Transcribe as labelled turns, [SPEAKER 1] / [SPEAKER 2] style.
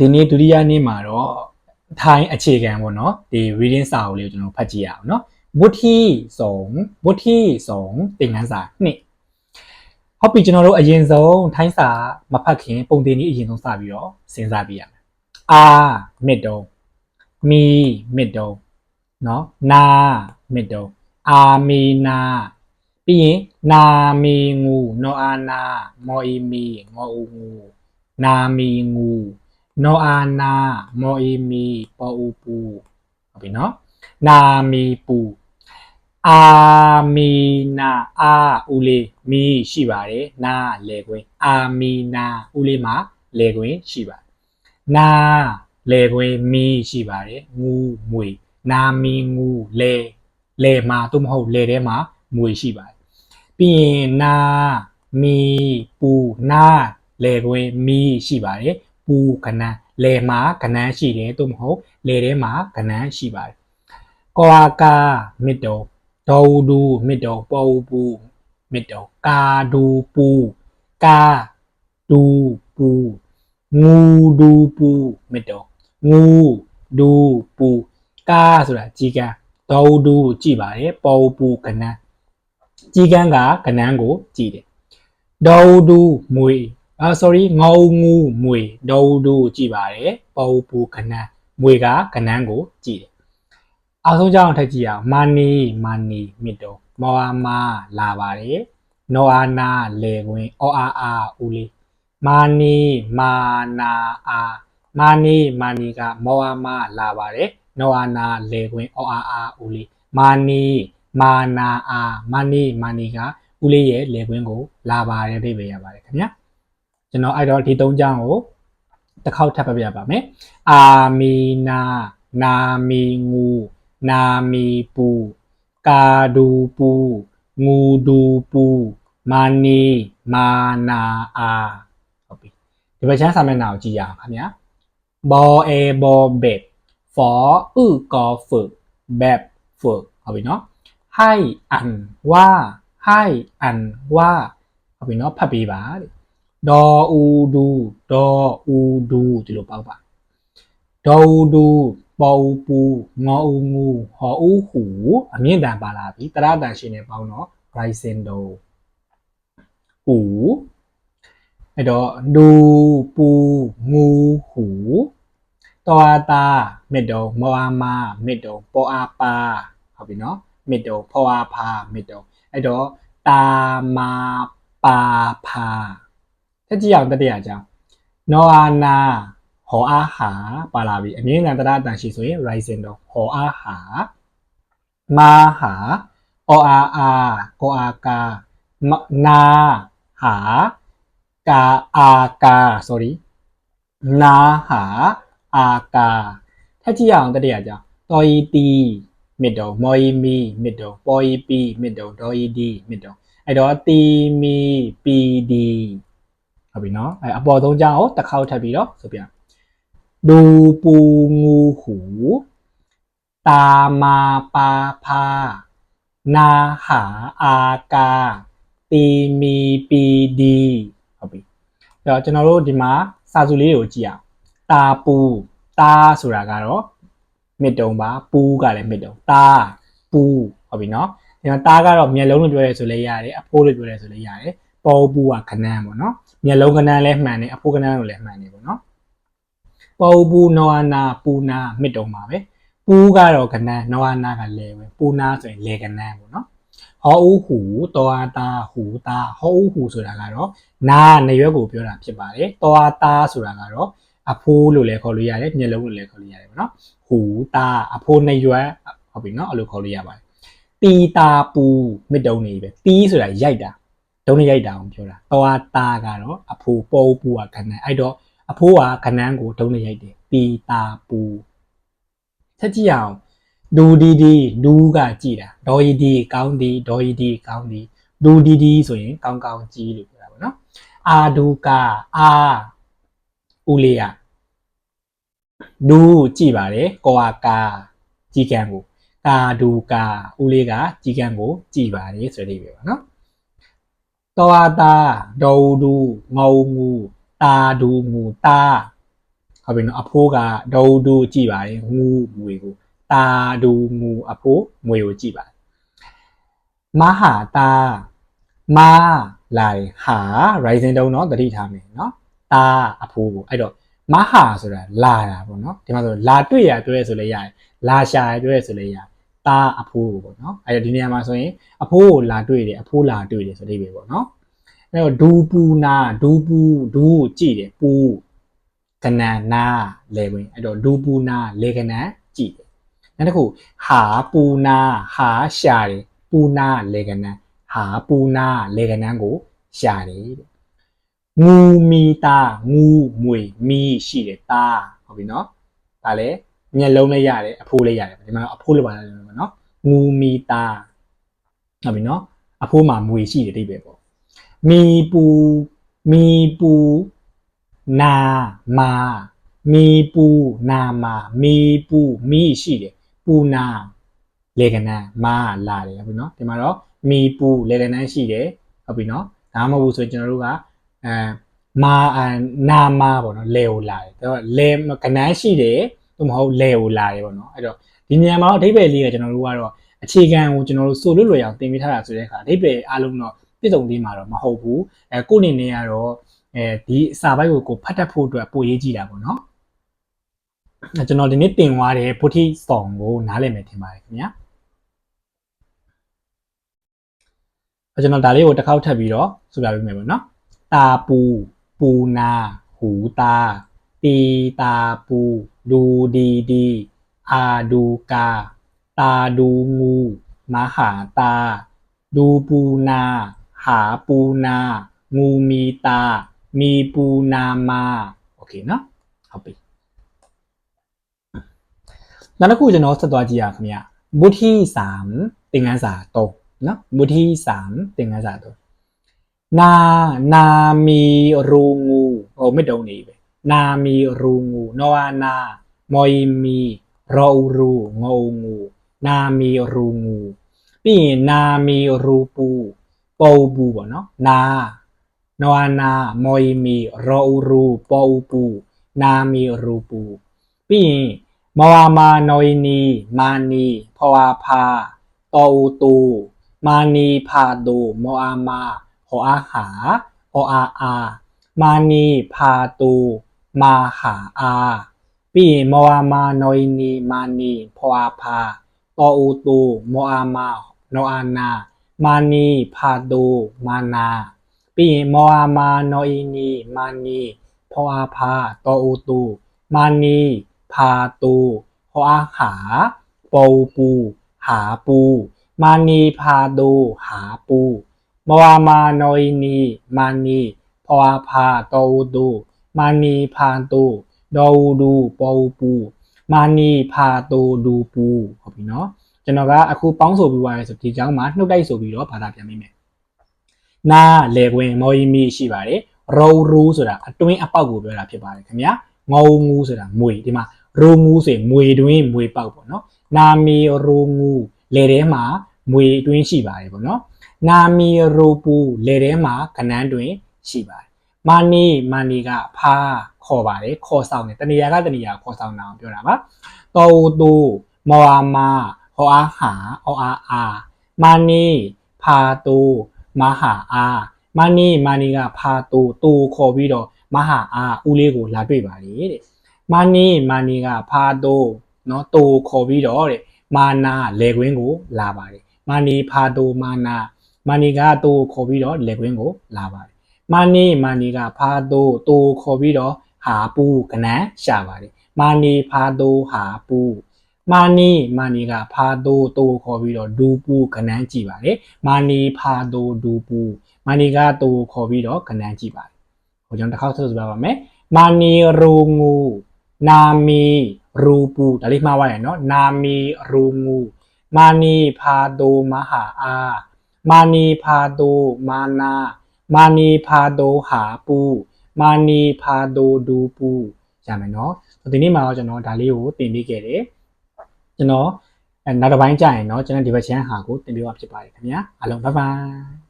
[SPEAKER 1] ဒီနေ့ဒုတိယနေ့မှာတော့ထိုင်းအခြေခံပေါ့နော်ဒီ reading စာအုပ်လေးကိုကျွန်တော်ဖတ်ကြည့်ရအောင်နော်ဝဋ္ထိဆောင်ဝဋ္ထိဆောင်သင်ခန်းစာနှစ်ဟုတ်ပြီကျွန်တော်တို့အရင်ဆုံးထိုင်းစာမဖတ်ခင်ပုံတင်ကြီးအရင်ဆုံးစပြီးတော့စဉ်းစားပြရမယ်အာမစ်တုံးမီမစ်တုံးနော်နာမစ်တုံးအာမီနာပြီးရင်နာမီငူနောအာနာမောအီမီငောအူငူနာမီငူ နောအာနာမောအီမီပေါ်အူပူဟုတ်ပြီနော်နာမီပူအာမီနာအာဦးလေးမီရှိပါတယ်နာလေခွင်းအာမီနာဦးလေးမှာလေခွင်းရှိပါတယ်နာလေခွင်းမီရှိပါတယ်ငူမွေနာမီငူလေလေမှာသို့မဟုတ်လေထဲမှာမွေရှိပါတယ်ပြီးရင်နာမီပူနာလေခွင်းမီရှိပါတယ် ပူကနန်းလယ်မှာကနန်းရှိတယ်သို့မဟုတ်လယ်ထဲမှာကနန်းရှိပါတယ်။ကွာကာမစ်တော်ဒေါ်ဒူမစ်တော်ပေါ်ပူမစ်တော်ကာဒူပူကာဒူပူငူဒူပူမစ်တော်ငူဒူပူကာဆိုတာကြီးကန်းဒေါ်ဒူကြည့်ပါတယ်ပေါ်ပူကနန်းကြီးကန်းကကနန်းကိုကြည့်တယ်ဒေါ်ဒူမွေ အာ sorry ငေါငူမွေဒေါ်ဒူကြည့်ပါတယ်ပေါ်ပူကနန်းမွေကကနန်းကိုကြည့်တယ်အားဆုံးကြောင်းထပ်ကြည့်အောင်မာနီမာနီမြစ်တော်မောအာမာလာပါတယ်နောအာနာလေခွင်အောအာအာဦးလေးမာနီမာနာအာမာနီမာနီကမောအာမာလာပါတယ်နောအာနာလေခွင်အောအာအာဦးလေးမာနီမာနာအာမာနီမာနီကဦးလေးရဲ့လေခွင်ကိုလာပါတယ်အဓိပ္ပာယ်ရပါတယ်ခင်ဗျာ ကျွန်တော်အဲ့တော့ဒီ၃ကြောင်းကိုတစ်ခေါက်ထပ်ပြပြပါမယ်အာမီနာနာမီငူနာမီပူကာဒူပူငူဒူပူမာနီမာနာအာဟုတ်ပြီဒီဘက်ချမ်းစာမျက်နှာကိုကြည့်ရအောင်ခင်ဗျာဘောအေဘောဘက် for ဥကောဖုဘက်ဖုဟုတ်ပြီနော်ให้อันว่าให้อันว่าဟုတ်ပြီနော်ဖတ်ပေးပါတဲ့ ဒေါ်ဦးဒူဒေါ်ဦးဒူဒီလိုပေါက်ပါဒေါ်ဦးဒူပေါ်ဦးပူငေါဦးငူဟောဦးဟူအမြင့်တန်ပါလာပြီတရတန်ရှင်နေပေါင်းတော့ rising do ဦးအဲ့တော့ဒူပူငူဟူတောအာတာမစ်တုံမောအာမာမစ်တုံပေါ်အာပါဟုတ်ပြီနော်မစ်တုံဖောအာဖာမစ်တုံအဲ့တော့တာမာပါဖာ တက်ကြည့်အောင်တတိယအကြောင်းနောအာနာဟောအားဟာပါလာပြီအမြင့်တန်တရအတန်ရှိဆိုရင် rising တော့ဟောအားဟာမာဟာအောအာအာကိုအာကာမနာဟာကာအာကာ sorry နာဟာအာကာထက်ကြည့်အောင်တတိယအကြောင်းတော်ဤတီမစ်တုံမော်ဤမီမစ်တုံပေါ်ဤပီမစ်တုံဒေါ်ဤဒီမစ်တုံအဲ့တော့တီမီပီဒီ ဟုတ်ပြီနော်အဲအပေါ်ဆုံးကြောင်းကိုတစ်ခေါက်ထပ်ပြီးတော့ဆိုပြဒူပူငူဟုတာမာပါဖာနာဟာအာကာတီမီပီဒီဟုတ်ပြီအဲ့တော့ကျွန်တော်တို့ဒီမှာစာစုလေးတွေကိုကြည့်အောင်တာပူတာဆိုတာကတော့မြစ်တုံးပါပူကလည်းမြစ်တုံးတာပူဟုတ်ပြီနော်ဒီမှာတာကတော့မျက်လုံးလို့ပြောရဲဆိုလဲရတယ်အဖိုးလို့ပြောရဲဆိုလဲရတယ် ပေါ်ပူကခဏန်းပေါ့နော်မျက်လုံးကနန်းလည်းမှန်တယ်အဖိုးကနန်းကိုလည်းမှန်တယ်ပေါ့နော်ပေါ်ပူနောအနာပူနာမစ်တုံပါပဲပူကတော့ကနန်းနောအနာကလဲပဲပူနာဆိုရင်လဲကနန်းပေါ့နော်ဟောဦးဟူတောအာတာဟူတာဟောဦးဟူဆိုတာကတော့နာနရွက်ကိုပြောတာဖြစ်ပါတယ်တောအာတာဆိုတာကတော့အဖိုးလို့လည်းခေါ်လို့ရတယ်မျက်လုံးလို့လည်းခေါ်လို့ရတယ်ပေါ့နော်ဟူတာအဖိုးနရွက်ဟုတ်ပြီနော်အဲ့လိုခေါ်လို့ရပါတယ်တီတာပူမစ်တုံနေပဲတီးဆိုတာရိုက်တာ ဒုံးရိုက်တာအောင်ပြောတာသွားတာကတော့အဖိုးပေါ်ပူကခဏန်းအဲ့တော့အဖိုးကခဏန်းကိုဒုံးရိုက်တယ်ပီတာပူဆက်ကြည့်အောင်ဒူဒီဒီဒူးကကြည်တာဒေါ်ရီဒီကောင်းဒီဒေါ်ရီဒီကောင်းဒီဒူဒီဒီဆိုရင်ကောင်းကောင်းကြီးလို့ပြောတာပေါ့နော်အာဒူကာအာဦးလေးကဒူးကြည်ပါတယ်ကောအာကာကြီးကံကိုကာဒူကာဦးလေးကကြီးကံကိုကြည်ပါတယ်ဆိုတဲ့ပြောပါနော် တောတာဒေါဒူငေါငူတာဒူငူတာ ဟုတ်ပြီနော်အဖိုးကဒုံဒူကြည့်ပါတယ်ငူမွေကိုတာဒူငူအဖိုးမွေကိုကြည့်ပါတယ်မဟာတာမာလာရဟာ rising တုံးเนาะတတိထားမယ်เนาะတာအဖိုးကိုအဲ့တော့မဟာဆိုတာလာတာပေါ့เนาะဒီမှာဆိုလာတွေ့ရတွေ့ရဆိုလဲရတယ်လာရှာရတွေ့ရဆိုလဲရတယ် သားအဖိုးကိုပေါ့နော်အဲ့တော့ဒီနေရာမှာဆိုရင်အဖိုးကိုလာတွေ့တယ်အဖိုးလာတွေ့တယ်ဆိုတဲ့ပဲပေါ့နော်အဲ့တော့ဒူပူနာဒူပူဒူကိုကြည့်တယ်ပူကနန်နာလေဝင်အဲ့တော့ဒူပူနာလေကနန်ကြည့်တယ်နောက်တစ်ခုဟာပူနာဟာရှာတယ်ပူနာလေကနန်ဟာပူနာလေကနန်ကိုရှာတယ်တဲ့ငူမီတာငူမွေမီရှိတယ်တာဟုတ်ပြီနော်ဒါလည်း မျက်လုံးလည်းရတယ်အဖိုးလည်းရတယ်ဒီမှာအဖိုးလိုပါလားနော်ငူမီတာဟုတ်ပြီနော်အဖိုးမှာမွေရှိတယ်တိတ်ပဲပေါ့မီပူမီပူနာမာမီပူနာမာမီပူမီရှိတယ်ပူနာလေကနန်းမာလာတယ်ဟုတ်ပြီနော်ဒီမှာတော့မီပူလေကနန်းရှိတယ်ဟုတ်ပြီနော်ဒါမှမဟုတ်ဘူးဆိုရင်ကျွန်တော်တို့ကအဲမာအနာမာပေါ့နော်လေကိုလာတယ်ဒါတော့လေကနန်းရှိတယ် သို့မဟုတ်လေကိုလာတယ်ပေါ့နော်အဲ့တော့ဒီနေရာမှာတော့အဓိပ္ပာယ်လေးကကျွန်တော်တို့ကတော့အခြေခံကိုကျွန်တော်တို့စိုးလွတ်လွယ်အောင်သင်ပေးထားတာဆိုတဲ့အခါအဓိပ္ပာယ်အားလုံးတော့ပြည့်စုံသေးမှာတော့မဟုတ်ဘူးအဲကိုယ့်အနေနဲ့ကတော့အဲဒီအစာပိုက်ကိုကိုဖတ်တတ်ဖို့အတွက်ပိုရေးကြည့်တာပေါ့နော်အဲကျွန်တော်ဒီနေ့တင်သွားတဲ့ဗုဒ္ဓဆောင်ကိုနားလည်မယ်ထင်ပါတယ်ခင်ဗျာအဲကျွန်တော်ဒါလေးကိုတစ်ခေါက်ထပ်ပြီးတော့ဆိုပြပေးမယ်ပေါ့နော်တာပူပူနာဟူတာ ตีตาปู ดูดีดีอาดูกา ตาดูงูมหาตา ดูปูนา หาปูนา งูมีตา มีปูนามา โอเคเนาะเอาไปแล้วนักครูจะโน้ตสตัวจีอะคำนี้บุที่สามติงอาสาโตเนาะบุที่สามติงอาสาโตนา นามีรูงูโอ้ไม่โดนหนีไป นามีรูงูนวานามอยมีรอรูงองูนามีรูงูปี่นามีรูปูปูบูเนาะนานวนามอยมีรอรูปูปู นามีรูปูปี่มวามานอยนีมานีพวาพาตอูตู มานีพาดูมอามาหออาหาหออาอา มานีพาตู มาหาอาปีโมอามาโนยนีมานีพออาพาตออูตูโมอามาโนอานา มานีพาดูมานาปีโมอามาโนยนีมานีพออาพาตออูตูมานีพาตูพออาหาปูปู หาปู มานีพาดูหาปูโมอามาโนยนีมานีพออาพาตออูตู မာနီဖာတိုဒူပူဟုတ်ပြီနော်ကျွန်တော်ကအခုပေါင်းဆိုပြီးသွားရဲဆိုဒီကြောင်းမှာနှုတ်တိုက်ဆိုပြီးတော့ဘာသာပြန်မိမယ်နာလေကွင်မော်ယီမီရှိပါတယ်ရောရူဆိုတာအတွင်းအပေါက်ကိုပြောတာဖြစ်ပါတယ်ခင်ဗျာငေါငူဆိုတာမွေဒီမှာရိုငူဆိုရင်မွေတွင်းမွေပေါက်ပေါ့နော်နာမီရိုငူလေထဲမှာမွေတွင်းရှိပါတယ်ပေါ့နော်နာမီရိုပူလေထဲမှာကနန်းတွင်ရှိပါတယ် မာနီမာနီကဖာခေါ်ပါတယ်ခေါ်ဆောင်တယ်တဏီယာကတဏီယာခေါ်ဆောင်တာအောင်ပြောတာပါတောတူမောအာမာဟောအားဟာဟောအားအာမာနီဖာတူမဟာအာမာနီမာနီကဖာတူတူခေါ်ပြီးတော့မဟာအာဦးလေးကိုလာတွေ့ပါလေတဲ့မာနီမာနီကဖာတူနော်တူခေါ်ပြီးတော့တဲ့မာနာလေကွင်းကိုလာပါတယ်မာနီဖာတူမာနာမာနီကတူခေါ်ပြီးတော့လေကွင်းကိုလာပါတယ် မာနီမာနီကဖာတူတူခေါ်ပြီးတော့ဟာပူကနန်းရှာပါတယ်မာနီဖာတိုဟာပူမာနီမာနီကဖာတိုတိုခေါ်ပြီးတော့ဒူပူကနန်းကြည့်ပါတယ်မာနီဖာတိုဒူပူမာနီကတိုခေါ်ပြီးတော့ကနန်းကြည့်ပါတယ်ဟိုကျွန်တော်တစ်ခေါက်ဆက်ဆိုပြပါမယ်မာနီရူငူနာမီရူပူဒါလေးမှားပါရနော်နာမီရူငူမာနီဖာတိုမဟာအာမာနီဖာတိုမာနာ မာနီဖာတိုဟာပူမာနီဖာဒိုဒူပူရမယ်နော်ဒီနေ့မှာတော့ကျွန်တော်ဒါလေးကိုတင်ပေးခဲ့တယ်ကျွန်တော်နောက်တစ်ပိုင်းကြာရင်เนาะကျွန်တော်ဒီဘက်ချမ်းဟာကိုတင်ပြပါဖြစ်ပါတယ်ခင်ဗျာအားလုံးဘိုင်ဘိုင်